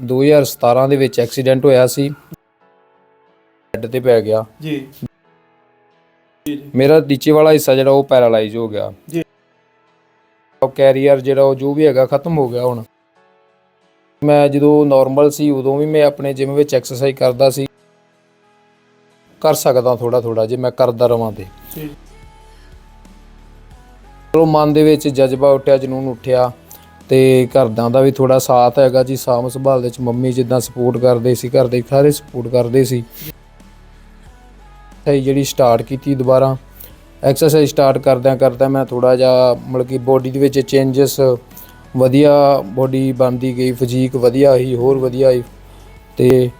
2017 ਦੇ ਵਿੱਚ ਐਕਸੀਡੈਂਟ ਹੋਇਆ ਸੀ। ਬੈੱਡ ਤੇ ਪੈ ਗਿਆ। ਜੀ। ਮੇਰਾ ਨੀਚੇ ਵਾਲਾ ਹਿੱਸਾ ਜਿਹੜਾ ਉਹ ਪੈਰਾਲਾਈਜ਼ ਹੋ ਗਿਆ। ਜੀ। ਉਹ ਕੈਰੀਅਰ ਜਿਹੜਾ ਉਹ ਜੋ ਵੀ ਹੈਗਾ ਖਤਮ ਹੋ ਗਿਆ ਹੁਣ। ਮੈਂ ਜਦੋਂ ਨਾਰਮਲ ਸੀ ਉਦੋਂ ਵੀ ਮੈਂ ਆਪਣੇ ਜਿਮ ਵਿੱਚ ਐਕਸਰਸਾਈਜ਼ ਕਰਦਾ ਸੀ। ਕਰ ਸਕਦਾ ਥੋੜਾ ਥੋੜਾ ਜੇ ਮੈਂ ਕਰਦਾ ਰਵਾਂ ਤੇ। ਜੀ। ਮਨ ਦੇ ਵਿੱਚ ਜਜ਼ਬਾ ਉੱਠਿਆ ਜਨੂਨ ਉੱਠਿਆ। ਤੇ ਘਰਦਿਆਂ ਦਾ ਵੀ ਥੋੜਾ ਸਾਥ ਹੈਗਾ ਜੀ, ਸਾਂਭ ਸੰਭਾਲ ਦੇ ਵਿੱਚ ਮੰਮੀ ਜਿੱਦਾਂ ਸਪੋਰਟ ਕਰਦੇ ਸੀ, ਘਰ ਦੇ ਸਾਰੇ ਸਪੋਰਟ ਕਰਦੇ ਸੀ। ਤੇ ਜਿਹੜੀ ਸਟਾਰਟ ਕੀਤੀ ਦੁਬਾਰਾ। ਐਕਸਰਸਾਈਜ਼ ਸਟਾਰਟ ਕਰਦਿਆਂ ਕਰਦਿਆਂ ਮੈਂ ਥੋੜਾ ਜਿਹਾ ਮਤਲਬ ਕਿ ਬੋਡੀ ਦੇ ਵਿੱਚ ਚੇਂਜਸ ਵਧੀਆ ਬੋਡੀ ਬਣਦੀ ਗਈ ਫਿਜ਼ੀਕ ਵਧੀਆ ਹੋਈ ਹੋਰ ਵਧੀਆ ਹੋਈ ਤੇ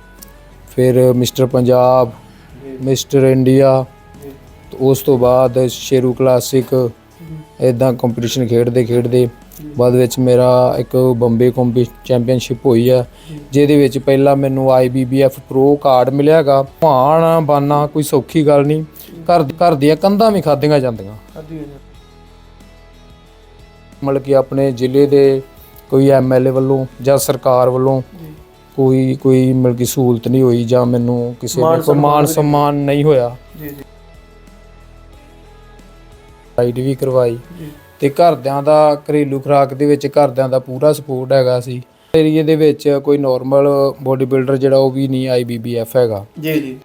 ਫਿਰ ਮਿਸਟਰ ਪੰਜਾਬ ਮਿਸਟਰ ਇੰਡੀਆ ਉਸ ਤੋਂ ਬਾਅਦ ਸ਼ੇਰੂ ਕਲਾਸਿਕ ਇਦਾਂ ਕੰਪੀਟੀਸ਼ਨ ਖੇਡਦੇ ਖੇਡਦੇ ਬਾਅਦ ਵਿੱਚ ਮੇਰਾ ਇੱਕ ਬੰਬੇ ਕੰਪੀ ਚੈਂਪੀਅਨਸ਼ਿਪ ਹੋਈ ਆ ਜਿਹਦੇ ਵਿੱਚ ਪਹਿਲਾਂ ਮੈਨੂੰ IBBF ਪ੍ਰੋ ਕਾਰਡ ਮਿਲਿਆਗਾ ਭਾਣ ਬਾਨਾ ਕੋਈ ਸੌਖੀ ਗੱਲ ਨਹੀਂ। ਘਰ ਘਰ ਦੀਆਂ ਕੰਧਾਂ ਵੀ ਖਾਧੀਆਂ ਜਾਂਦੀਆਂ। ਮਤਲਬ ਕਿ ਆਪਣੇ ਜ਼ਿਲ੍ਹੇ ਦੇ ਕੋਈ ਐਮਐਲਏ ਵੱਲੋਂ ਜਾਂ ਸਰਕਾਰ ਵੱਲੋਂ ਕੋਈ ਕੋਈ ਮਤਲਬ ਕਿ ਸਹੂਲਤ ਨਹੀਂ ਹੋਈ ਜਾਂ ਮੈਨੂੰ ਕਿਸੇ ਨੇ ਕੋਈ ਮਾਣ ਸਨਮਾਨ ਸਨਮਾਨ ਨਹੀਂ ਹੋਇਆ। ਜੀ ਜੀ। ਰਾਈਡ ਵੀ ਕਰਵਾਈ। ਤੇ ਘਰਦਿਆਂ ਦਾ ਘਰੇਲੂ ਖੁਰਾਕ ਦੇ ਵਿੱਚ ਘਰਦਿਆਂ ਦਾ ਪੂਰਾ ਸਪੋਰਟ ਹੈਗਾ ਸੀ। ਏਰੀਏ ਦੇ ਵਿੱਚ ਕੋਈ ਨਾਰਮਲ ਬੋਡੀ ਬਿਲਡਰ ਜਿਹੜਾ ਉਹ ਵੀ ਨਹੀਂ ਆਈਬੀਬੀਐਫ ਹੈਗਾ। ਜੀ ਜੀ।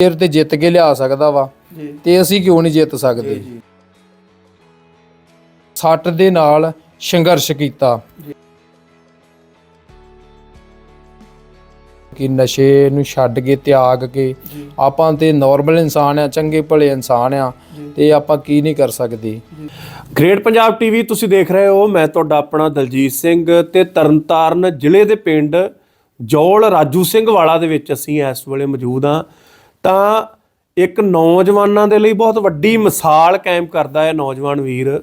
ਫਿਰ ਤੇ ਜਿੱਤ ਕੇ ਲਿਆ ਸਕਦਾ ਵਾ। ਜੀ। ਤੇ ਅਸੀਂ ਕਿਉਂ ਨਹੀਂ ਜਿੱਤ ਸਕਦੇ? ਜੀ ਸੱਟ ਦੇ ਨਾਲ ਸੰਘਰਸ਼ ਕੀਤਾ। ਕਿ ਨਸ਼ੇ ਨੂੰ ਛੱਡ ਕੇ ਤਿਆਗ ਕੇ ਆਪਾਂ ਤੇ ਨਾਰਮਲ ਇਨਸਾਨ ਆ ਚੰਗੇ ਭਲੇ ਇਨਸਾਨ ਆ। ਤੇ ਆਪਾਂ ਕੀ ਨਹੀਂ ਕਰ ਸਕਦੇ। ਗ੍ਰੇਟ ਪੰਜਾਬ ਟੀਵੀ ਤੁਸੀਂ ਦੇਖ ਰਹੇ ਹੋ ਮੈਂ ਤੁਹਾਡਾ ਆਪਣਾ ਦਲਜੀਤ ਸਿੰਘ ਤੇ ਤਰਨਤਾਰਨ ਜ਼ਿਲ੍ਹੇ ਦੇ ਪਿੰਡ ਜੌਲ ਰਾਜੂ ਸਿੰਘ ਵਾਲਾ ਦੇ ਵਿੱਚ ਅਸੀਂ ਇਸ ਵੇਲੇ ਮੌਜੂਦ ਹਾਂ। ਤਾਂ ਇੱਕ ਨੌਜਵਾਨਾਂ ਦੇ ਲਈ ਬਹੁਤ ਵੱਡੀ ਮਿਸਾਲ ਕਾਇਮ ਕਰਦਾ ਹੈ ਨੌਜਵਾਨ ਵੀਰ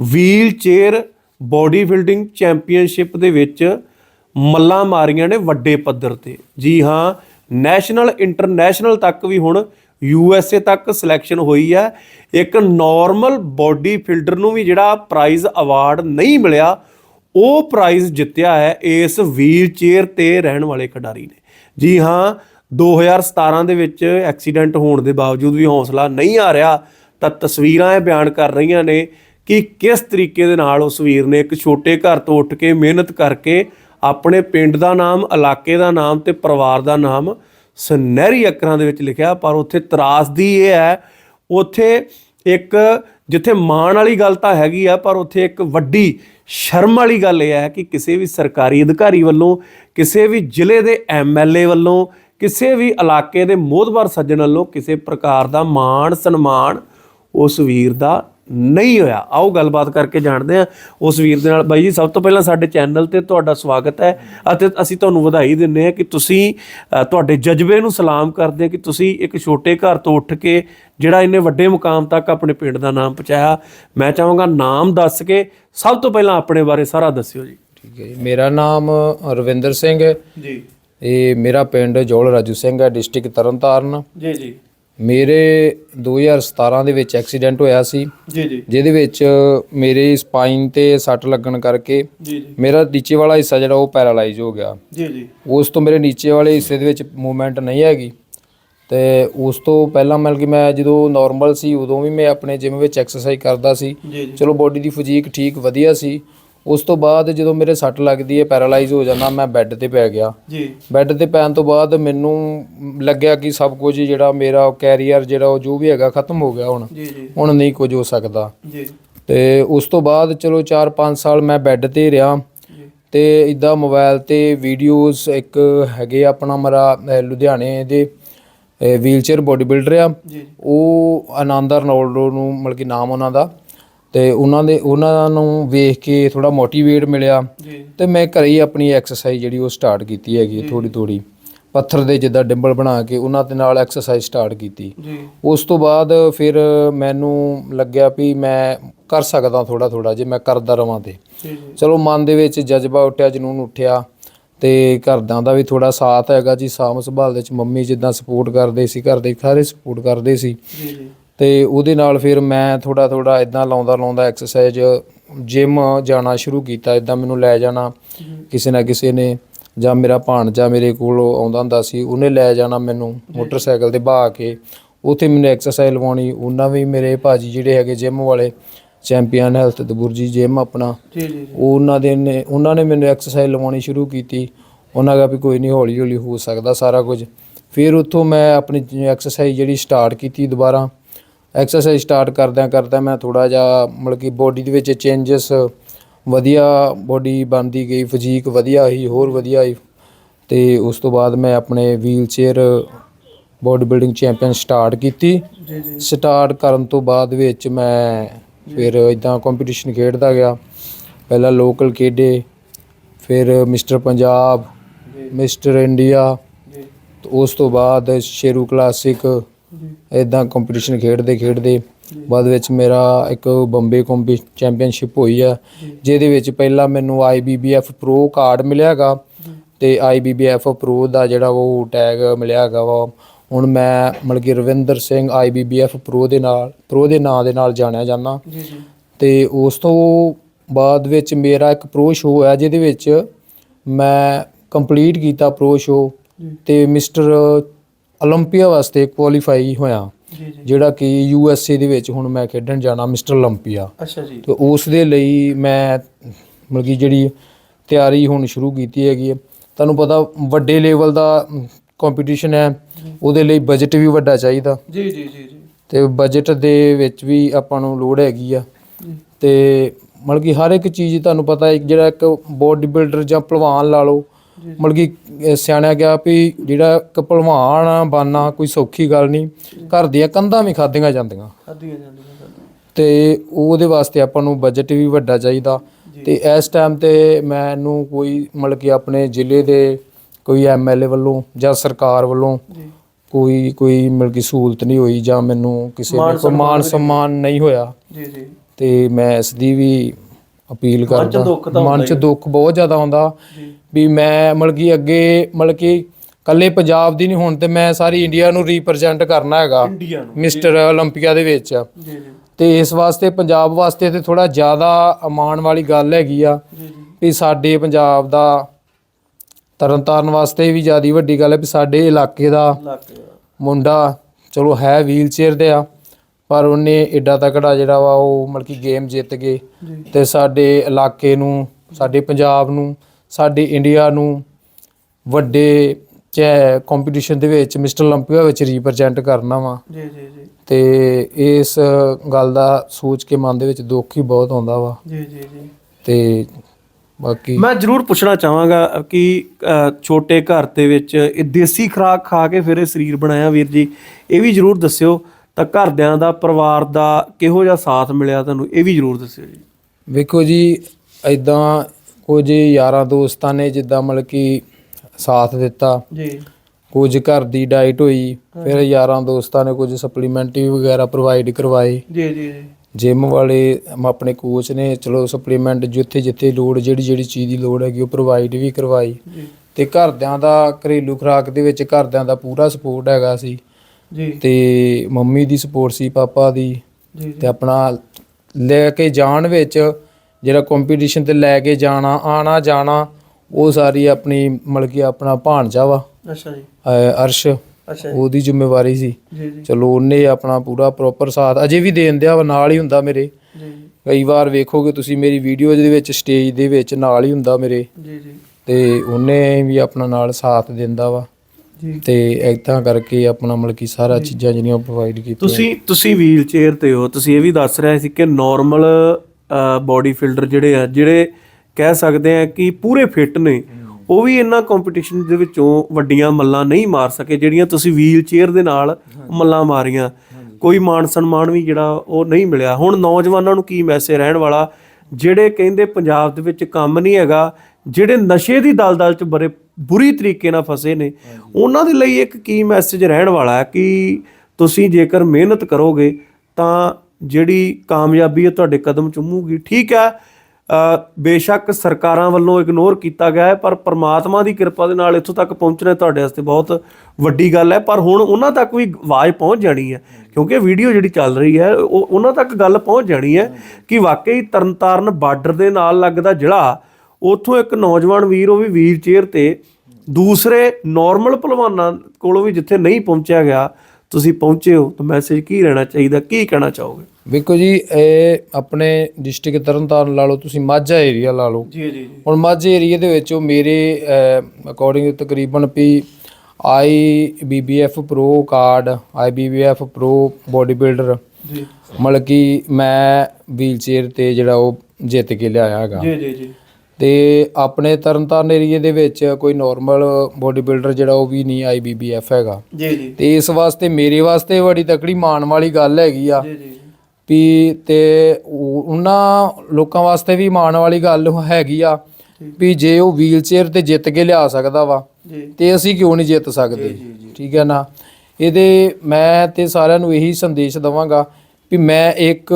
wheelchair bodybuilding championship ਦੇ ਵਿੱਚ ਮੱਲਾਂ ਮਾਰੀਆਂ ਨੇ ਵੱਡੇ ਪੱਧਰ ਤੇ। ਜੀ ਹਾਂ, ਨੈਸ਼ਨਲ, ਇੰਟਰਨੈਸ਼ਨਲ ਤੱਕ ਵੀ ਹੁਣ ਯੂ ਐਸ ਏ ਤੱਕ ਸਿਲੈਕਸ਼ਨ ਹੋਈ ਹੈ। ਇੱਕ ਨਾਰਮਲ ਬੋਡੀ ਫਿਲਡਰ ਨੂੰ ਵੀ ਜਿਹੜਾ ਪ੍ਰਾਈਜ਼ ਅਵਾਰਡ ਨਹੀਂ ਮਿਲਿਆ, ਉਹ ਪ੍ਰਾਈਜ਼ ਜਿੱਤਿਆ ਹੈ ਇਸ ਵੀਲ ਚੇਅਰ ਤੇ ਰਹਿਣ ਵਾਲੇ ਖਿਡਾਰੀ ਨੇ। ਜੀ ਹਾਂ 2017 ਦੇ ਵਿੱਚ ਐਕਸੀਡੈਂਟ ਹੋਣ ਦੇ ਬਾਵਜੂਦ ਵੀ ਹੌਸਲਾ ਨਹੀਂ ਆ ਰਿਹਾ, ਤਾਂ ਤਸਵੀਰਾਂ ਇਹ ਬਿਆਨ ਕਰ ਰਹੀਆਂ ਨੇ ਕਿ ਕਿਸ ਤਰੀਕੇ ਦੇ ਨਾਲ ਉਸ ਵੀਰ ਨੇ ਇੱਕ ਛੋਟੇ ਘਰ ਤੋਂ ਉੱਠ ਕੇ ਮਿਹਨਤ ਕਰਕੇ ਆਪਣੇ ਪਿੰਡ ਦਾ ਨਾਮ, ਇਲਾਕੇ ਦਾ ਨਾਮ ਤੇ ਪਰਿਵਾਰ ਦਾ ਨਾਮ ਸੁਨਹਿਰੀ ਅੱਖਰਾਂ ਦੇ ਵਿੱਚ ਲਿਖਿਆ, ਪਰ ਉੱਥੇ ਤਰਾਸਦੀ ਇਹ ਹੈ, ਉੱਥੇ ਇੱਕ ਜਿੱਥੇ ਮਾਣ ਵਾਲੀ ਗੱਲ ਤਾਂ ਹੈਗੀ ਆ, ਪਰ ਉੱਥੇ ਇੱਕ ਵੱਡੀ ਸ਼ਰਮ ਵਾਲੀ ਗੱਲ ਇਹ ਹੈ ਕਿ ਕਿਸੇ ਵੀ ਸਰਕਾਰੀ ਅਧਿਕਾਰੀ ਵੱਲੋਂ, ਕਿਸੇ ਵੀ ਜ਼ਿਲ੍ਹੇ ਦੇ ਐਮਐਲਏ ਵੱਲੋਂ, ਕਿਸੇ ਵੀ ਇਲਾਕੇ ਦੇ ਮੋਹਤਬਰ ਸੱਜਣ ਵੱਲੋਂ ਕਿਸੇ ਪ੍ਰਕਾਰ ਦਾ ਮਾਣ ਸਨਮਾਨ ਉਸ ਵੀਰ ਦਾ ਨਹੀਂ ਹੋਇਆ। ਆਓ ਗੱਲਬਾਤ ਕਰਕੇ ਜਾਣਦੇ ਹਾਂ। ਉਸ ਵੀਰ ਦੇ ਨਾਲ ਬਾਈ ਜੀ ਸਭ ਤੋਂ ਪਹਿਲਾਂ ਸਾਡੇ ਚੈਨਲ ਤੇ ਤੁਹਾਡਾ ਸਵਾਗਤ ਹੈ ਅਤੇ ਅਸੀਂ ਤੁਹਾਨੂੰ ਵਧਾਈ ਦਿੰਦੇ ਹਾਂ ਕਿ ਤੁਸੀਂ ਤੁਹਾਡੇ ਜਜ਼ਬੇ ਨੂੰ ਸਲਾਮ ਕਰਦੇ ਹਾਂ ਕਿ ਤੁਸੀਂ ਇੱਕ ਛੋਟੇ ਘਰ ਤੋਂ ਉੱਠ ਕੇ ਜਿਹੜਾ ਇੰਨੇ ਵੱਡੇ ਮੁਕਾਮ ਤੱਕ ਆਪਣੇ ਪਿੰਡ ਦਾ ਨਾਮ ਪਹੁੰਚਾਇਆ। ਮੈਂ ਚਾਹਾਂਗਾ ਨਾਮ ਦੱਸ ਕੇ ਸਭ ਤੋਂ ਪਹਿਲਾਂ ਆਪਣੇ ਬਾਰੇ ਸਾਰਾ ਦੱਸਿਓ ਜੀ। ਠੀਕ ਹੈ ਜੀ। ਮੇਰਾ ਨਾਮ ਰਵਿੰਦਰ ਸਿੰਘ ਹੈ। ਜੀ। ਇਹ ਮੇਰਾ ਪਿੰਡ ਜੋਲ ਰਾਜੂ ਸਿੰਘ ਹੈ ਡਿਸਟ੍ਰਿਕਟ ਤਰਨਤਾਰਨ। ਜੀ ਜੀ। ਮੇਰੇ 2017 ਦੇ ਵਿੱਚ ਐਕਸੀਡੈਂਟ ਹੋਇਆ ਸੀ। ਜੀ ਜੀ। ਜਿਹਦੇ ਵਿੱਚ ਮੇਰੇ ਸਪਾਈਨ ਤੇ ਸੱਟ ਲੱਗਣ ਕਰਕੇ ਜੀ ਮੇਰਾ ਨੀਚੇ ਵਾਲਾ ਹਿੱਸਾ ਜਿਹੜਾ ਉਹ ਪੈਰਾਲਾਈਜ਼ ਹੋ ਗਿਆ। ਜੀ ਜੀ। ਉਸ ਤੋਂ ਮੇਰੇ ਨੀਚੇ ਵਾਲੇ ਹਿੱਸੇ ਦੇ ਵਿੱਚ ਮੂਵਮੈਂਟ ਨਹੀਂ ਹੈਗੀ। ਤੇ ਉਸ ਤੋਂ ਪਹਿਲਾਂ ਮਤਲਬ ਕਿ ਮੈਂ ਜਦੋਂ ਨਾਰਮਲ ਸੀ ਉਦੋਂ ਵੀ ਮੈਂ ਆਪਣੇ ਜਿਮ ਵਿੱਚ ਐਕਸਰਸਾਈਜ਼ ਕਰਦਾ ਸੀ। ਜੀ ਜੀ। ਚਲੋ ਬੋਡੀ ਦੀ ਫਿਜ਼ੀਕ ਠੀਕ ਵਧੀਆ ਸੀ। ਉਸ ਤੋਂ ਬਾਅਦ ਜਦੋਂ ਮੇਰੇ ਸੱਟ ਲੱਗਦੀ ਹੈ ਪੈਰਾਲਾਈਜ਼ ਹੋ ਜਾਂਦਾ ਮੈਂ ਬੈੱਡ ਤੇ ਪੈ ਗਿਆ। ਜੀ। ਬੈੱਡ ਤੇ ਪੈਣ ਤੋਂ ਬਾਅਦ ਮੈਨੂੰ ਲੱਗਿਆ ਕਿ ਸਭ ਕੁਝ ਜਿਹੜਾ ਮੇਰਾ ਕੈਰੀਅਰ ਜਿਹੜਾ ਉਹ ਜੋ ਵੀ ਹੈਗਾ ਖਤਮ ਹੋ ਗਿਆ ਹੁਣ। ਜੀ ਜੀ। ਹੁਣ ਨਹੀਂ ਕੁਝ ਹੋ ਸਕਦਾ। ਜੀ। ਤੇ ਉਸ ਤੋਂ ਬਾਅਦ ਚਲੋ 4-5 ਸਾਲ ਮੈਂ ਬੈੱਡ ਤੇ ਰਿਹਾ। ਤੇ ਇਦਾਂ ਮੋਬਾਈਲ ਤੇ ਵੀਡੀਓਜ਼ ਇੱਕ ਹੈਗੇ ਆਪਣਾ ਮੇਰਾ ਲੁਧਿਆਣੇ ਦੇ ਵੀਲਚੇਅਰ ਬੋਡੀ ਬਿਲਡਰ ਆ। ਉਹ ਆਨੰਦ ਰਨੋਲਡੋ ਨੂੰ ਮਤਲਬ ਕਿ ਨਾਮ ਉਹਨਾਂ ਦਾ। ਤੇ ਉਹਨਾਂ ਦੇ ਉਹਨਾਂ ਨੂੰ ਵੇਖ ਕੇ ਥੋੜਾ ਮੋਟੀਵੇਟ ਮਿਲਿਆ। ਜੀ। ਤੇ ਮੈਂ ਘਰੇ ਹੀ ਆਪਣੀ ਐਕਸਰਸਾਈਜ਼ ਜਿਹੜੀ ਉਹ ਸਟਾਰਟ ਕੀਤੀ ਹੈਗੀ ਥੋੜੀ ਥੋੜੀ ਪੱਥਰ ਦੇ ਜਿੱਦਾਂ ਡੰਬਲ ਬਣਾ ਕੇ ਉਹਨਾਂ ਦੇ ਨਾਲ ਐਕਸਰਸਾਈਜ਼ ਸਟਾਰਟ ਕੀਤੀ। ਜੀ। ਉਸ ਤੋਂ ਬਾਅਦ ਫਿਰ ਮੈਨੂੰ ਲੱਗਿਆ ਵੀ ਮੈਂ ਕਰ ਸਕਦਾ ਥੋੜਾ ਥੋੜਾ ਜੇ ਮੈਂ ਕਰਦਾ ਰਵਾਂ ਤੇ। ਜੀ ਚਲੋ ਮਨ ਦੇ ਵਿੱਚ ਜਜ਼ਬਾ ਉੱਠਿਆ ਜਨੂਨ ਉੱਠਿਆ। ਤੇ ਘਰਦਿਆਂ ਦਾ ਵੀ ਥੋੜਾ ਸਾਥ ਹੈਗਾ ਜੀ ਸਾਂਭ ਸੰਭਾਲ ਦੇ ਵਿੱਚ। ਮੰਮੀ ਜਿੱਦਾਂ ਸਪੋਰਟ ਕਰਦੇ ਸੀ ਘਰ ਦੇ ਸਾਰੇ ਸਪੋਰਟ ਕਰਦੇ ਸੀ। ਜੀ ਜੀ। ਤੇ ਉਹਦੇ ਨਾਲ ਫਿਰ ਮੈਂ ਥੋੜਾ ਥੋੜਾ ਇਦਾਂ ਲਾਉਂਦਾ ਲਾਉਂਦਾ ਐਕਸਰਸਾਈਜ਼ ਜਿਮ ਜਾਣਾ ਸ਼ੁਰੂ ਕੀਤਾ ਇਦਾਂ ਮੈਨੂੰ ਲੈ ਜਾਣਾ ਕਿਸੇ ਨਾ ਕਿਸੇ ਨੇ ਜਾਂ ਮੇਰਾ ਭਾਣਜਾ ਮੇਰੇ ਕੋਲ ਆਉਂਦਾ ਹੁੰਦਾ ਸੀ ਉਹਨੇ ਲੈ ਜਾਣਾ ਮੈਨੂੰ ਮੋਟਰਸਾਈਕਲ ਤੇ ਬਹਾ ਕੇ। ਉੱਥੇ ਮੈਨੂੰ ਐਕਸਰਸਾਈਜ਼ ਲਵਾਉਣੀ ਉਹਨਾਂ ਵੀ ਮੇਰੇ ਭਾਜੀ ਜਿਹੜੇ ਹੈਗੇ ਜਿਮ ਵਾਲੇ ਚੈਂਪੀਅਨ ਹੈਲਥ ਤੇ ਬੁਰਜੀ ਜਿਮ ਆਪਣਾ ਜੀ ਜੀ ਉਹਨਾਂ ਦੇ ਨੇ ਉਹਨਾਂ ਨੇ ਮੈਨੂੰ ਐਕਸਰਸਾਈਜ਼ ਲਵਾਉਣੀ ਸ਼ੁਰੂ ਕੀਤੀ। ਉਹਨਾਂ ਕਹਾ ਵੀ ਕੋਈ ਨਹੀਂ ਹੌਲੀ ਹੌਲੀ ਹੋ ਸਕਦਾ ਸਾਰਾ ਕੁਝ। ਫਿਰ ਉੱਥੋਂ ਮੈਂ ਆਪਣੀ ਐਕਸਰਸਾਈਜ਼ ਜਿਹੜੀ ਸਟਾਰਟ ਕੀਤੀ ਦੁਬਾਰਾ ਐਕਸਰਸਾਈਜ਼ ਸਟਾਰਟ ਕਰਦਿਆਂ ਕਰਦਿਆਂ ਮੈਂ ਥੋੜਾ ਜਿਹਾ ਮਤਲਬ ਕਿ ਬੋਡੀ ਦੇ ਵਿੱਚ ਚੇਂਜਸ ਵਧੀਆ ਬੋਡੀ ਬਣਦੀ ਗਈ ਫਿਜ਼ੀਕ ਵਧੀਆ ਹੀ ਹੋਰ ਵਧੀਆ ਹੀ ਤੇ ਉਸ ਤੋਂ ਬਾਅਦ ਮੈਂ ਆਪਣੇ wheelchair bodybuilding champion start ਕੀਤੀ। ਜੀ ਜੀ। ਸਟਾਰਟ ਕਰਨ ਤੋਂ ਬਾਅਦ ਵਿੱਚ ਮੈਂ ਫਿਰ ਇਦਾਂ ਕੰਪੀਟੀਸ਼ਨ ਖੇਡਦਾ ਗਿਆ। ਪਹਿਲਾਂ ਲੋਕਲ ਖੇਡੇ ਫਿਰ ਮਿਸਟਰ ਪੰਜਾਬ ਮਿਸਟਰ ਇੰਡੀਆ ਉਸ ਤੋਂ ਬਾਅਦ ਸ਼ੇਰੂ ਕਲਾਸਿਕ ਇਦਾਂ ਕੰਪੀਟੀਸ਼ਨ ਖੇਡਦੇ ਖੇਡਦੇ ਬਾਅਦ ਵਿੱਚ ਮੇਰਾ ਇੱਕ ਬੰਬੇ ਕੰਪੀ ਚੈਂਪੀਅਨਸ਼ਿਪ ਹੋਈ ਆ ਜਿਹਦੇ ਵਿੱਚ ਪਹਿਲਾਂ ਮੈਨੂੰ IBBF ਪ੍ਰੋ ਕਾਰਡ ਮਿਲਿਆਗਾ ਤੇ IBBF ਪ੍ਰੋ ਦਾ ਜਿਹੜਾ ਉਹ ਟੈਗ ਮਿਲਿਆਗਾ ਵਾ ਹੁਣ ਮੈਂ ਮਤਲਬ ਕਿ ਰਵਿੰਦਰ ਸਿੰਘ IBBF ਪ੍ਰੋ ਦੇ ਨਾਲ ਪ੍ਰੋ ਦੇ ਨਾਂ ਦੇ ਨਾਲ ਜਾਣਿਆ ਜਾਂਦਾ ਜੀ ਜੀ ਤੇ ਉਸ ਤੋਂ ਬਾਅਦ ਵਿੱਚ ਮੇਰਾ ਇੱਕ ਪ੍ਰੋ ਸ਼ੋ ਹੈ ਜਿਹਦੇ ਵਿੱਚ ਮੈਂ ਕੰਪਲੀਟ ਕੀਤਾ ਪ੍ਰੋ ਸ਼ੋ। ਤੇ ਮਿਸਟਰ 올림픽 ਵਾਸਤੇ ਕੁਆਲੀਫਾਈ ਹੋਇਆ ਜੀ ਜੀ ਜਿਹੜਾ ਕਿ ਯੂ ਐਸ ਏ ਦੇ ਵਿੱਚ ਹੁਣ ਮੈਂ ਖੇਡਣ ਜਾਣਾ ਮਿਸਟਰ 올림픽 ਅੱਛਾ ਜੀ ਤੇ ਉਸ ਦੇ ਲਈ ਮੈਂ ਮਤਲਬ ਕਿ ਜਿਹੜੀ ਤਿਆਰੀ ਹੁਣ ਸ਼ੁਰੂ ਕੀਤੀ ਹੈਗੀ ਹੈ ਤੁਹਾਨੂੰ ਪਤਾ ਵੱਡੇ ਲੈਵਲ ਦਾ ਕੰਪੀਟੀਸ਼ਨ ਹੈ ਉਹਦੇ ਲਈ ਬਜਟ ਵੀ ਵੱਡਾ ਚਾਹੀਦਾ ਜੀ ਜੀ ਜੀ ਜੀ ਤੇ ਬਜਟ ਦੇ ਵਿੱਚ ਵੀ ਆਪਾਂ ਨੂੰ ਲੋੜ ਹੈਗੀ ਆ ਜੀ ਤੇ ਮਤਲਬ ਕਿ ਹਰ ਇੱਕ ਚੀਜ਼ ਤੁਹਾਨੂੰ ਪਤਾ ਹੈ ਜਿਹੜਾ ਇੱਕ ਬੋਡੀ ਬਿਲਡਰ ਜਾਂ ਪਹਿਲਵਾਨ ਲਾ ਲਓ ਜੀ। ਮਤਲਬ ਕਿ ਇਹ ਸਿਆਣਿਆ ਗਿਆ ਵੀ ਜਿਹੜਾ ਇੱਕ ਪਹਿਲਵਾਨ ਬਣਨਾ ਕੋਈ ਸੌਖੀ ਗੱਲ ਨਹੀਂ। ਘਰ ਦੀਆਂ ਕੰਧਾਂ ਵੀ ਖਾਧੀਆਂ ਜਾਂਦੀਆਂ। ਤੇ ਉਹਦੇ ਵਾਸਤੇ ਆਪਾਂ ਨੂੰ ਬਜਟ ਵੀ ਵੱਡਾ ਚਾਹੀਦਾ। ਤੇ ਇਸ ਟਾਈਮ ਤੇ ਮੈਨੂੰ ਕੋਈ ਮਤਲਬ ਕਿ ਆਪਣੇ ਜ਼ਿਲ੍ਹੇ ਦੇ ਕੋਈ ਐਮਐਲਏ ਵੱਲੋਂ ਜਾਂ ਸਰਕਾਰ ਵੱਲੋਂ ਜੀ। ਕੋਈ ਕੋਈ ਮਤਲਬ ਕਿ ਸਹੂਲਤ ਨਹੀਂ ਹੋਈ ਜਾਂ ਮੈਨੂੰ ਕਿਸੇ ਮਾਣ ਨੇ ਕੋਈ ਮਾਨ ਸਨਮਾਨ ਨਹੀਂ ਹੋਇਆ। ਜੀ ਜੀ। ਤੇ ਮੈਂ ਇਸ ਦੀ ਵੀ ਅਪੀਲ ਕਰਦਾ। ਦੁੱਖ ਤਾਂ ਮਨ ਚ ਆ। ਦੁੱਖ ਬਹੁਤ ਜ਼ਿਆਦਾ ਹੁੰਦਾ। ਜੀ। ਵੀ ਮੈਂ ਮਤਲਬ ਕਿ ਅੱਗੇ ਮਤਲਬ ਕਿ ਕੱਲੇ ਪੰਜਾਬ ਦੀ ਨਹੀਂ ਹੁਣ ਤੇ ਮੈਂ ਸਾਰੀ ਇੰਡੀਆ ਨੂੰ ਰਿਪਰੈਜ਼ੈਂਟ ਕਰਨਾ ਹੈਗਾ ਇੰਡੀਆ ਨੂੰ ਮਿਸਟਰ 올림픽ਾ ਦੇ ਵਿੱਚ ਜੀ ਜੀ ਤੇ ਇਸ ਵਾਸਤੇ ਪੰਜਾਬ ਵਾਸਤੇ ਤੇ ਥੋੜਾ ਜ਼ਿਆਦਾ ਅਮਾਨ ਵਾਲੀ ਗੱਲ ਹੈਗੀ ਆ ਜੀ ਜੀ ਵੀ ਸਾਡੇ ਪੰਜਾਬ ਦਾ ਤਰਨਤਾਰਨ ਵਾਸਤੇ ਵੀ ਜ਼ਿਆਦੀ ਵੱਡੀ ਗੱਲ ਹੈ ਵੀ ਸਾਡੇ ਇਲਾਕੇ ਦਾ ਲੱਗ ਮੁੰਡਾ ਚਲੋ ਹੈ ਵੀਲ ਚੇਅਰ ਦੇ ਆ ਪਰ ਉਹਨੇ ਏਡਾ ਤਕੜਾ ਜਿਹੜਾ ਵਾ ਉਹ ਮਤਲਬ ਕਿ ਗੇਮ ਜਿੱਤ ਗਏ ਜੀ ਤੇ ਸਾਡੇ ਇਲਾਕੇ ਨੂੰ ਸਾਡੇ ਪੰਜਾਬ ਨੂੰ ਸਾਡੇ ਇੰਡੀਆ ਨੂੰ ਵੱਡੇ ਚੈ ਕੰਪੀਟੀਸ਼ਨ ਦੇ ਵਿੱਚ ਮਿਸਟਰ 올림픽 ਵਿੱਚ ਰਿਪਰੈਜ਼ੈਂਟ ਕਰਨਾ ਵਾ ਜੀ ਜੀ ਜੀ ਤੇ ਇਸ ਗੱਲ ਦਾ ਸੋਚ ਕੇ ਮਨ ਦੇ ਵਿੱਚ ਦੁੱਖ ਹੀ ਬਹੁਤ ਆਉਂਦਾ ਵਾ ਜੀ ਜੀ ਜੀ ਤੇ ਬਾਕੀ ਮੈਂ ਜ਼ਰੂਰ ਪੁੱਛਣਾ ਚਾਹਾਂਗਾ ਕਿ ਅ, ਛੋਟੇ ਘਰ ਦੇ ਵਿੱਚ ਇਹ ਦੇਸੀ ਖੁਰਾਕ ਖਾ ਕੇ ਫਿਰ ਇਹ ਸਰੀਰ ਬਣਾਇਆ ਵੀਰ ਜੀ ਇਹ ਵੀ ਜ਼ਰੂਰ ਦੱਸਿਓ ਤਾਂ ਘਰਦਿਆਂ ਦਾ ਪਰਿਵਾਰ ਦਾ ਕਿਹੋ ਜਿਹਾ ਸਾਥ ਮਿਲਿਆ ਤੁਹਾਨੂੰ ਇਹ ਵੀ ਜ਼ਰੂਰ ਦੱਸਿਓ ਜੀ ਵੇਖੋ ਜੀ ਐਦਾਂ ਕੁਝ ਯਾਰਾਂ ਦੋਸਤਾਂ ਨੇ ਜਿੱਦਾਂ ਮਤਲਬ ਕਿ ਸਾਥ ਦਿੱਤਾ। ਜੀ। ਕੁਝ ਘਰ ਦੀ ਡਾਈਟ ਹੋਈ ਫਿਰ ਯਾਰਾਂ ਦੋਸਤਾਂ ਨੇ ਕੁਝ ਸਪਲੀਮੈਂਟ ਵਗੈਰਾ ਪ੍ਰੋਵਾਈਡ ਕਰਵਾਏ। ਜੀ ਜੀ ਜੀ। ਜਿਮ ਵਾਲੇ ਆਪਣੇ ਕੋਚ ਨੇ ਚਲੋ ਸਪਲੀਮੈਂਟ ਜਿੱਥੇ ਜਿੱਥੇ ਲੋੜ ਜਿਹੜੀ ਜਿਹੜੀ ਚੀਜ਼ ਦੀ ਲੋੜ ਹੈਗੀ ਉਹ ਪ੍ਰੋਵਾਈਡ ਵੀ ਕਰਵਾਈ। ਤੇ ਘਰਦਿਆਂ ਦਾ ਘਰੇਲੂ ਖੁਰਾਕ ਦੇ ਵਿੱਚ ਘਰਦਿਆਂ ਦਾ ਪੂਰਾ ਸਪੋਰਟ ਹੈਗਾ ਸੀ। ਜੀ। ਤੇ ਮੰਮੀ ਦੀ ਸਪੋਰਟ ਸੀ ਪਾਪਾ ਦੀ। ਜੀ। ਤੇ ਆਪਣਾ ਲੈ ਕੇ ਜਾਣ ਵਿੱਚ ਜਿਹੜਾ ਕੰਪੀਟੀਸ਼ਨ ਤੇ ਲੈ ਕੇ ਜਾਣਾ ਆਣਾ ਜਾਣਾ ਉਹ ਸਾਰੀ ਆਪਣੀ ਮਤਲਬ ਕਿ ਆਪਣਾ ਭਾਣਜਾ ਵਾ। ਅੱਛਾ ਜੀ। ਅਹ ਅਰਸ਼ ਅੱਛਾ ਜੀ। ਉਹਦੀ ਜ਼ਿੰਮੇਵਾਰੀ ਸੀ। ਜੀ ਜੀ। ਚਲੋ ਉਹਨੇ ਆਪਣਾ ਪੂਰਾ ਪ੍ਰੋਪਰ ਸਾਥ ਅਜੇ ਵੀ ਦੇਣ ਦਿਆ ਵਾ ਨਾਲ ਹੀ ਹੁੰਦਾ ਮੇਰੇ। ਜੀ ਜੀ। ਕਈ ਵਾਰ ਵੇਖੋਗੇ ਤੁਸੀਂ ਮੇਰੀ ਵੀਡੀਓ ਦੇ ਵਿੱਚ ਸਟੇਜ ਦੇ ਵਿੱਚ ਨਾਲ ਹੀ ਹੁੰਦਾ ਮੇਰੇ। ਜੀ ਜੀ। ਤੇ ਉਹਨੇ ਵੀ ਆਪਣਾ ਨਾਲ ਸਾਥ ਦਿੰਦਾ ਵਾ। ਜੀ। ਤੇ ਏਦਾਂ ਕਰਕੇ ਆਪਣਾ ਮਤਲਬ ਕਿ ਸਾਰਾ ਚੀਜ਼ਾਂ ਜਿਹੜੀਆਂ ਪ੍ਰੋਵਾਈਡ ਕੀਤੀਆਂ। ਤੁਸੀਂ ਤੁਸੀਂ ਵੀਲ ਚੇਅਰ ਤੇ ਹੋ। ਤੁਸੀਂ ਇਹ ਵੀ ਦੱਸ ਰਹੇ ਸੀ ਕਿ ਨਾਰਮਲ ਬਾਡੀ ਫਿਲਡਰ ਜਿਹੜੇ ਆ ਜਿਹੜੇ ਕਹਿ ਸਕਦੇ ਆ ਕਿ ਪੂਰੇ ਫਿੱਟ ਨੇ ਉਹ ਵੀ ਇਹਨਾਂ ਕੰਪੀਟੀਸ਼ਨ ਦੇ ਵਿੱਚੋਂ ਵੱਡੀਆਂ ਮੱਲਾਂ ਨਹੀਂ ਮਾਰ ਸਕੇ ਜਿਹੜੀਆਂ ਤੁਸੀਂ ਵੀਲ ਚੇਅਰ ਦੇ ਨਾਲ ਮੱਲਾਂ ਮਾਰੀਆਂ। ਕੋਈ ਮਾਣ ਸਨਮਾਨ ਵੀ ਜਿਹੜਾ ਉਹ ਨਹੀਂ ਮਿਲਿਆ। ਹੁਣ ਨੌਜਵਾਨਾਂ ਨੂੰ ਕੀ ਮੈਸੇਜ ਰਹਿਣ ਵਾਲਾ? ਜਿਹੜੇ ਕਹਿੰਦੇ ਪੰਜਾਬ ਦੇ ਵਿੱਚ ਕੰਮ ਨਹੀਂ ਹੈਗਾ ਜਿਹੜੇ ਨਸ਼ੇ ਦੀ ਦਲਦਲ 'ਚ ਬੜੇ ਬੁਰੀ ਤਰੀਕੇ ਨਾਲ ਫਸੇ ਨੇ ਉਹਨਾਂ ਦੇ ਲਈ ਇੱਕ ਕੀ ਮੈਸੇਜ ਰਹਿਣ ਵਾਲਾ ਹੈ ਕਿ ਤੁਸੀਂ ਜੇਕਰ ਮਿਹਨਤ ਕਰੋਗੇ ਤਾਂ ਜਿਹੜੀ ਕਾਮਯਾਬੀ ਹੈ ਤੁਹਾਡੇ ਕਦਮ ਚੁੰਮੂਗੀ, ਠੀਕ ਹੈ ਬੇਸ਼ੱਕ ਸਰਕਾਰਾਂ ਵੱਲੋਂ ਇਗਨੋਰ ਕੀਤਾ ਗਿਆ ਹੈ, ਪਰ ਪ੍ਰਮਾਤਮਾ ਦੀ ਕਿਰਪਾ ਦੇ ਨਾਲ ਇੱਥੋਂ ਤੱਕ ਪਹੁੰਚਣਾ ਤੁਹਾਡੇ ਵਾਸਤੇ ਬਹੁਤ ਵੱਡੀ ਗੱਲ ਹੈ, ਪਰ ਹੁਣ ਉਹਨਾਂ ਤੱਕ ਵੀ ਆਵਾਜ਼ ਪਹੁੰਚ ਜਾਣੀ ਹੈ, ਕਿਉਂਕਿ ਵੀਡੀਓ ਜਿਹੜੀ ਚੱਲ ਰਹੀ ਹੈ, ਉਹ, ਉਹਨਾਂ ਤੱਕ ਗੱਲ ਪਹੁੰਚ ਜਾਣੀ ਹੈ ਕਿ ਵਾਕਈ ਤਰਨਤਾਰਨ ਬਾਰਡਰ ਦੇ ਨਾਲ ਲੱਗਦਾ ਜ਼ਿਲ੍ਹਾ, ਉੱਥੋਂ ਇੱਕ ਨੌਜਵਾਨ ਵੀਰ, ਉਹ ਵੀ ਵੀਲ ਚੇਅਰ ਤੇ, ਦੂਸਰੇ ਨਾਰਮਲ ਪਹਿਲਵਾਨਾਂ ਕੋਲੋਂ ਵੀ ਜਿੱਥੇ ਨਹੀਂ ਪਹੁੰਚਿਆ ਗਿਆ ਤੁਸੀਂ ਪਹੁੰਚੇ ਹੋ ਤਾਂ ਮੈਸੇਜ ਕੀ ਰਹਿਣਾ ਚਾਹੀਦਾ ਕੀ ਕਹਿਣਾ ਚਾਹੋਗੇ? ਵੇਖੋ ਜੀ ਇਹ ਆਪਣੇ ਡਿਸਟ੍ਰਿਕਟ ਤਰਨਤਾਰਨ ਲਾ ਲਓ ਤੁਸੀਂ ਮਾਝਾ ਏਰੀਆ ਲਾ ਲਓ। ਜੀ ਜੀ ਹੁਣ ਮਾਝੇ ਏਰੀਆ ਦੇ ਵਿੱਚ ਉਹ ਮੇਰੇ ਅਕੋਰਡਿੰਗ ਤਕਰੀਬਨ ਵੀ I BBF pro card I BBF pro bodybuilder ਜੀ। ਮਤਲਬ ਕਿ ਮੈਂ ਵੀਲ ਚੇਅਰ ਤੇ ਜਿਹੜਾ ਉਹ ਜਿੱਤ ਕੇ ਲਿਆਇਆ ਹੈਗਾ। ਜੀ ਜੀ ਜੀ। ਤੇ ਆਪਣੇ ਤਰਨਤਾਰਨ ਏਰੀਏ ਦੇ ਵਿੱਚ ਕੋਈ ਨਾਰਮਲ ਬੋਡੀ ਬਿਲਡਰ ਜਿਹੜਾ ਉਹ ਵੀ ਨਹੀਂ ਆਈ ਬੀਬੀਐਫ ਹੈਗਾ। ਜੀ ਜੀ। ਤੇ ਇਸ ਵਾਸਤੇ ਮੇਰੇ ਵਾਸਤੇ ਬੜੀ ਤਕੜੀ ਮਾਣ ਵਾਲੀ ਗੱਲ ਹੈਗੀ ਆ ਜੀ ਜੀ। ਵੀ ਤੇ ਉਹ- ਉਹਨਾਂ ਲੋਕਾਂ ਵਾਸਤੇ ਵੀ ਮਾਣ ਵਾਲੀ ਗੱਲ ਹੈਗੀ ਆ ਵੀ ਜੇ ਉਹ ਵੀਲ ਚੇਅਰ ਤੇ ਜਿੱਤ ਕੇ ਲਿਆ ਸਕਦਾ ਵਾ ਤੇ ਅਸੀਂ ਕਿਉਂ ਨਹੀਂ ਜਿੱਤ ਸਕਦੇ? ਠੀਕ ਹੈ ਨਾ? ਇਹਦੇ ਮੈਂ ਤੇ ਸਾਰਿਆਂ ਨੂੰ ਇਹੀ ਸੰਦੇਸ਼ ਦਵਾਂਗਾ ਵੀ ਮੈਂ ਇੱਕ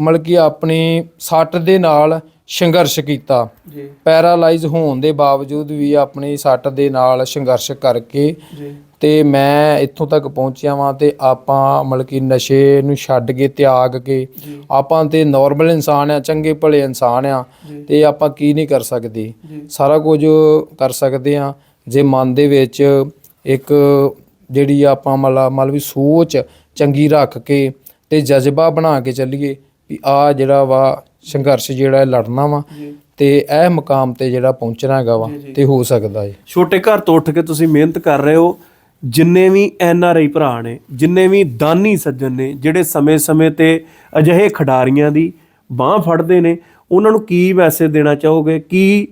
ਮਤਲਬ ਕਿ ਆਪਣੀ ਸੱਟ ਦੇ ਨਾਲ ਸੰਘਰਸ਼ ਕੀਤਾ। ਜੀ। ਪੈਰਾਲਾਈਜ਼ ਹੋਣ ਦੇ ਬਾਵਜੂਦ ਵੀ ਆਪਣੀ ਸੱਟ ਦੇ ਨਾਲ ਸੰਘਰਸ਼ ਕਰਕੇ ਜੀ। ਤੇ ਮੈਂ ਇੱਥੋਂ ਤੱਕ ਪਹੁੰਚਿਆ ਵਾਂ ਤੇ ਆਪਾਂ ਮਤਲਬ ਕਿ ਨਸ਼ੇ ਨੂੰ ਛੱਡ ਕੇ ਤਿਆਗ ਕੇ ਆਪਾਂ ਤੇ ਨਾਰਮਲ ਇਨਸਾਨ ਆ ਚੰਗੇ ਭਲੇ ਇਨਸਾਨ ਆ ਤੇ ਆਪਾਂ ਕੀ ਨਹੀਂ ਕਰ ਸਕਦੇ। ਸਾਰਾ ਕੁਝ ਕਰ ਸਕਦੇ ਆ। ਜੇ ਮਨ ਦੇ ਵਿੱਚ ਇੱਕ ਜਿਹੜੀ ਆਪਾਂ ਮਤਲਬ ਮਤਲਬ ਵੀ ਸੋਚ ਚੰਗੀ ਰੱਖ ਕੇ ਤੇ ਜਜ਼ਬਾ ਬਣਾ ਕੇ ਚੱਲੀਏ ਵੀ ਆ ਜਿਹੜਾ ਵਾ ਸੰਘਰਸ਼ ਜਿਹੜਾ ਇਹ ਲੜਨਾ ਵਾ ਤੇ ਇਹ ਮੁਕਾਮ ਤੇ ਜਿਹੜਾ ਪਹੁੰਚਣਾ ਹੈਗਾ ਵਾ ਤੇ ਹੋ ਸਕਦਾ ਹੈ ਛੋਟੇ ਘਰ ਤੋਂ ਉੱਠ ਕੇ ਤੁਸੀਂ ਮਿਹਨਤ ਕਰ ਰਹੇ ਹੋ ਜਿੰਨੇ ਵੀ ਐਨ ਆਰ ਆਈ ਭਰਾ ਨੇ ਜਿੰਨੇ ਵੀ ਦਾਨੀ ਸੱਜਣ ਨੇ ਜਿਹੜੇ ਸਮੇਂ-ਸਮੇਂ ਤੇ ਅਜਿਹੇ ਖਿਡਾਰੀਆਂ ਦੀ ਬਾਹ ਫੜਦੇ ਨੇ ਉਹਨਾਂ ਨੂੰ ਕੀ ਮੈਸੇਜ ਦੇਣਾ ਚਾਹੋਗੇ? ਕੀ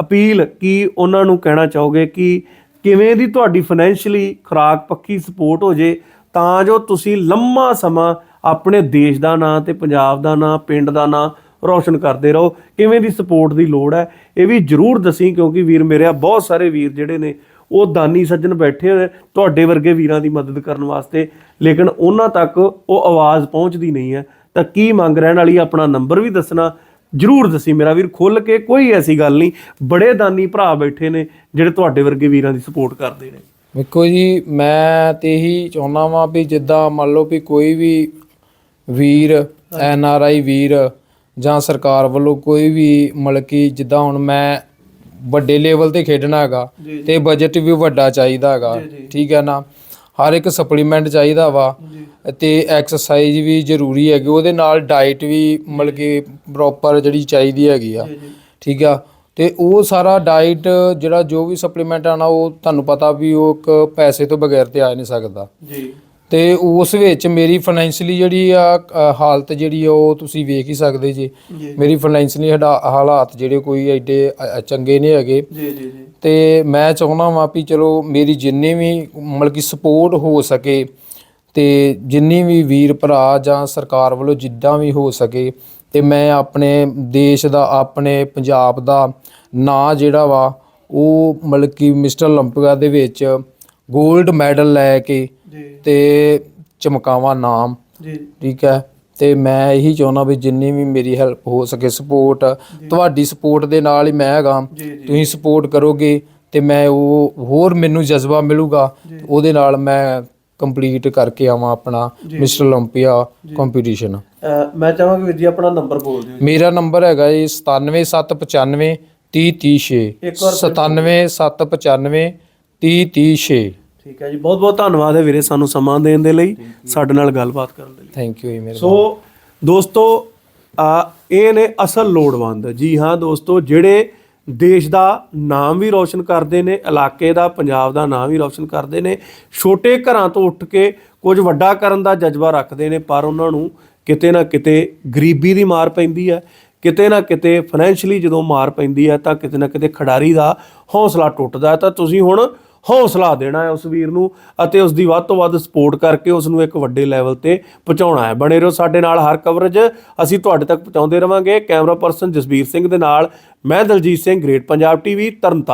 ਅਪੀਲ ਕੀ ਉਹਨਾਂ ਨੂੰ ਕਹਿਣਾ ਚਾਹੋਗੇ ਕਿ ਕਿਵੇਂ ਦੀ ਤੁਹਾਡੀ ਫਾਈਨੈਂਸ਼ੀਅਲੀ ਖੁਰਾਕ ਪੱਕੀ ਸਪੋਰਟ ਹੋ ਜੇ ਤਾਂ ਜੋ ਤੁਸੀਂ ਲੰਮਾ ਸਮਾਂ ਆਪਣੇ ਦੇਸ਼ ਦਾ ਨਾਂ ਤੇ ਪੰਜਾਬ ਦਾ ਨਾਂ, ਪਿੰਡ ਦਾ ਨਾਂ ਰੌਸ਼ਨ ਕਰਦੇ ਰਹੋ। ਕਿਵੇਂ ਦੀ ਸਪੋਰਟ ਦੀ ਲੋੜ ਹੈ, ਇਹ ਵੀ ਜਰੂਰ ਦਸੀ ਕਿਉਂਕਿ ਵੀਰ ਮੇਰੇ ਆ ਬਹੁਤ ਸਾਰੇ ਵੀਰ ਜਿਹੜੇ ਨੇ, ਉਹ ਦਾਨੀ ਸੱਜਣ ਬੈਠੇ ਹੋਏ ਤੁਹਾਡੇ ਵਰਗੇ ਵੀਰਾਂ ਦੀ ਮਦਦ ਕਰਨ ਵਾਸਤੇ, ਲੇਕਿਨ ਉਹਨਾਂ ਤੱਕ ਉਹ ਆਵਾਜ਼ ਪਹੁੰਚਦੀ ਨਹੀਂ ਹੈ। ਤਾਂ ਕੀ ਮੰਗ ਰਹਿਣ ਵਾਲੀ ਆਪਣਾ ਨੰਬਰ ਵੀ ਦੱਸਣਾ, ਜਰੂਰ ਦੱਸੀ ਮੇਰਾ ਵੀਰ ਖੁੱਲ ਕੇ ਕੋਈ ਐਸੀ ਗੱਲ ਨਹੀਂ, ਬੜੇ ਦਾਨੀ ਭਰਾ ਬੈਠੇ ਨੇ ਜਿਹੜੇ ਤੁਹਾਡੇ ਵਰਗੇ ਵੀਰਾਂ ਦੀ ਸਪੋਰਟ ਕਰਦੇ ਨੇ। ਵੇਖੋ ਜੀ, ਮੈਂ ਤੇ ਇਹੀ ਚਾਹੁੰਦਾ ਵਾਂ ਵੀ ਜਿੱਦਾਂ ਮੰਨ ਲਓ ਵੀ ਕੋਈ ਵੀ ਵੀਰ ਐਨ ਆਰ ਆਈ ਵੀਰ ਜਾਂ ਸਰਕਾਰ ਵੱਲੋਂ ਕੋਈ ਵੀ ਮਤਲਬ ਕਿ ਜਿੱਦਾਂ ਹੁਣ ਮੈਂ ਵੱਡੇ ਲੈਵਲ ਤੇ ਖੇਡਣਾ ਹੈਗਾ ਤੇ ਬਜਟ ਵੀ ਵੱਡਾ ਚਾਹੀਦਾ ਹੈਗਾ ਠੀਕ ਹੈ ਨਾ? ਹਰ ਇੱਕ ਸਪਲੀਮੈਂਟ ਚਾਹੀਦਾ ਵਾ ਤੇ ਐਕਸਰਸਾਈਜ਼ ਵੀ ਜ਼ਰੂਰੀ ਹੈਗੀ ਉਹਦੇ ਨਾਲ ਡਾਈਟ ਵੀ ਮਤਲਬ ਕਿ ਪ੍ਰੋਪਰ ਜਿਹੜੀ ਚਾਹੀਦੀ ਹੈਗੀ ਆ ਠੀਕ ਆ? ਤੇ ਉਹ ਸਾਰਾ ਡਾਈਟ ਜਿਹੜਾ ਜੋ ਵੀ ਸਪਲੀਮੈਂਟ ਆਣਾ ਉਹ ਤੁਹਾਨੂੰ ਪਤਾ ਵੀ ਉਹ ਇੱਕ ਪੈਸੇ ਤੋਂ ਬਗੈਰ ਤੇ ਆ ਨਹੀਂ ਸਕਦਾ। ਜੀ। ਤੇ ਉਸ ਵਿੱਚ ਮੇਰੀ ਫਾਈਨੈਂਸ਼ਲੀ ਜਿਹੜੀ ਆ ਹਾਲਤ ਜਿਹੜੀ ਆ ਉਹ ਤੁਸੀਂ ਵੇਖ ਹੀ ਸਕਦੇ ਜੀ। ਮੇਰੀ ਫਾਈਨੈਂਸ਼ਲੀ ਹਾਲਾਤ ਜਿਹੜੇ ਕੋਈ ਐਡੇ ਚੰਗੇ ਨਹੀਂ ਹੈਗੇ। ਜੀ ਜੀ ਜੀ। ਤੇ ਮੈਂ ਚਾਹੁੰਦਾ ਵਾਂ ਵੀ ਚਲੋ ਮੇਰੀ ਜਿੰਨੀ ਵੀ ਮਤਲਬ ਕਿ ਸਪੋਰਟ ਹੋ ਸਕੇ ਤੇ ਜਿੰਨੀ ਵੀ ਵੀਰ ਭਰਾ ਜਾਂ ਸਰਕਾਰ ਵੱਲੋਂ ਜਿੱਦਾਂ ਵੀ ਹੋ ਸਕੇ ਤੇ ਮੈਂ ਆਪਣੇ ਦੇਸ਼ ਦਾ ਆਪਣੇ ਪੰਜਾਬ ਦਾ ਨਾਂ ਜਿਹੜਾ ਵਾ ਉਹ ਮਤਲਬ ਕਿ ਮਿਸਟਰ 올림픽ਆ ਦੇ ਵਿੱਚ 골ਡ ਮੈਡਲ ਲੈ ਕੇ ਤੇ ਚਮਕਾਵਾਂ ਨਾਮ ਜੀ ਠੀਕ ਹੈ ਤੇ ਮੈਂ ਇਹੀ ਚਾਹੁੰਦਾ ਵੀ ਜਿੰਨੀ ਵੀ ਮੇਰੀ ਹੈਲਪ ਹੋ ਸਕੇ ਸਪੋਰਟ ਤੁਹਾਡੀ ਸਪੋਰਟ ਦੇ ਨਾਲ ਹੀ ਮੈਂ ਹੈਗਾ ਤੁਸੀਂ ਸਪੋਰਟ ਕਰੋਗੇ ਤੇ ਮੈਂ ਉਹ ਹੋਰ ਮੈਨੂੰ ਜਜ਼ਬਾ ਮਿਲੂਗਾ ਉਹਦੇ ਨਾਲ ਮੈਂ ਕੰਪਲੀਟ ਕਰਕੇ ਆਵਾਂ ਆਪਣਾ ਮਿਸਟਰ 올림픽ਾ ਕੰਪੀਟੀਸ਼ਨ ਮੈਂ ਚਾਹਾਂਗਾ ਵੀਰ ਜੀ ਆਪਣਾ ਨੰਬਰ ਬੋਲ ਦਿਓ ਮੇਰਾ ਨੰਬਰ ਹੈਗਾ ਜੀ 97795 3036 97795 3036 ਠੀਕ ਹੈ ਜੀ। ਬਹੁਤ ਬਹੁਤ ਧੰਨਵਾਦ ਹੈ ਵੀਰੇ ਸਾਨੂੰ ਸਮਾਂ ਦੇਣ ਦੇ ਲਈ ਸਾਡੇ ਨਾਲ ਗੱਲਬਾਤ ਕਰਨ ਦੇ ਲਈ। ਥੈਂਕ ਯੂ ਜੀ ਮੇਰੇ ਸੋ ਦੋਸਤੋ ਆ ਇਹ ਨੇ ਅਸਲ ਲੋੜਵੰਦ। ਜੀ ਹਾਂ ਦੋਸਤੋ ਜਿਹੜੇ ਦੇਸ਼ ਦਾ ਨਾਮ ਵੀ ਰੌਸ਼ਨ ਕਰਦੇ ਨੇ ਇਲਾਕੇ ਦਾ ਪੰਜਾਬ ਦਾ ਨਾਮ ਵੀ ਰੌਸ਼ਨ ਕਰਦੇ ਨੇ ਛੋਟੇ ਘਰਾਂ ਤੋਂ ਉੱਠ ਕੇ ਕੁਝ ਵੱਡਾ ਕਰਨ ਦਾ ਜਜ਼ਬਾ ਰੱਖਦੇ ਨੇ ਪਰ ਉਹਨਾਂ ਨੂੰ ਕਿਤੇ ਨਾ ਕਿਤੇ ਗਰੀਬੀ ਦੀ ਮਾਰ ਪੈਂਦੀ ਹੈ। ਕਿਤੇ ਨਾ ਕਿਤੇ ਫਾਈਨੈਂਸ਼ਲੀ ਜਦੋਂ ਮਾਰ ਪੈਂਦੀ ਹੈ ਤਾਂ ਕਿਤੇ ਨਾ ਕਿਤੇ ਖਿਡਾਰੀ ਦਾ ਹੌਸਲਾ ਟੁੱਟਦਾ ਹੈ। ਤਾਂ ਤੁਸੀਂ ਹੁਣ ਹੌਸਲਾ ਦੇਣਾ ਹੈ ਉਸ ਵੀਰ ਨੂੰ ਅਤੇ ਉਸ ਦੀ ਵੱਧ ਤੋਂ ਵੱਧ ਸਪੋਰਟ ਕਰਕੇ ਉਸ ਨੂੰ ਇੱਕ ਵੱਡੇ ਲੈਵਲ ਤੇ ਪਹੁੰਚਾਉਣਾ ਹੈ। ਬਣੇ ਰਹੋ ਸਾਡੇ ਨਾਲ ਹਰ ਕਵਰੇਜ ਅਸੀਂ ਤੁਹਾਡੇ ਤੱਕ ਪਹੁੰਚਾਉਂਦੇ ਰਵਾਂਗੇ। ਕੈਮਰਾ ਪਰਸਨ ਜਸਬੀਰ ਸਿੰਘ ਦੇ ਨਾਲ। ਮੈਂ ਦਲਜੀਤ ਸਿੰਘ ਗ੍ਰੇਟ ਪੰਜਾਬ ਟੀਵੀ ਤਰਨਤਾਰਨ।